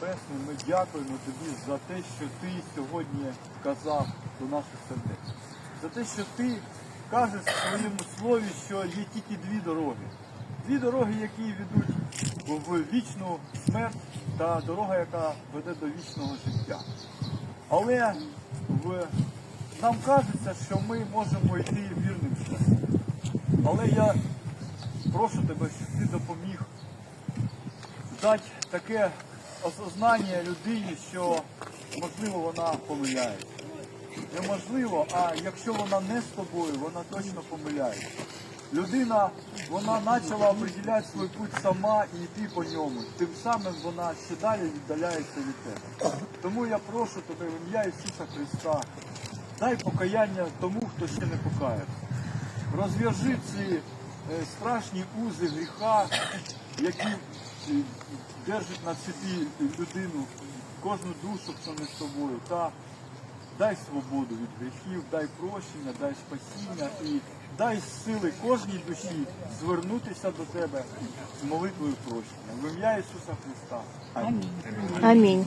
Небесний, ми дякуємо тобі за те, що ти сьогодні казав до наших сердець. За те, що ти кажеш в своєму слові, що є тільки дві дороги. Дві дороги, які ведуть в вічну смерть та дорога, яка веде до вічного життя. Але в... нам кажеться, що ми можемо йти вірним шляхом. Але я прошу тебе, щоб ти допоміг дати таке осознання людині, що можливо вона помиляється. Неможливо, а якщо вона не з тобою, вона точно помиляється. Людина, вона почала определяти свій путь сама і йти по ньому. Тим самим вона ще далі віддаляється від тебе. Тому я прошу тебе в ім'я Ісуса Христа, дай покаяння тому, хто ще не покаявся. Розв'яжи ці е, страшні узи гріха, які держать на цепі людину, кожну душу, хто не з тобою. Та дай свободу від гріхів, дай прощення, дай спасіння і дай сили кожній душі звернутися до тебе з молитвою прощення. В ім'я Ісуса Христа. Амінь. Амінь.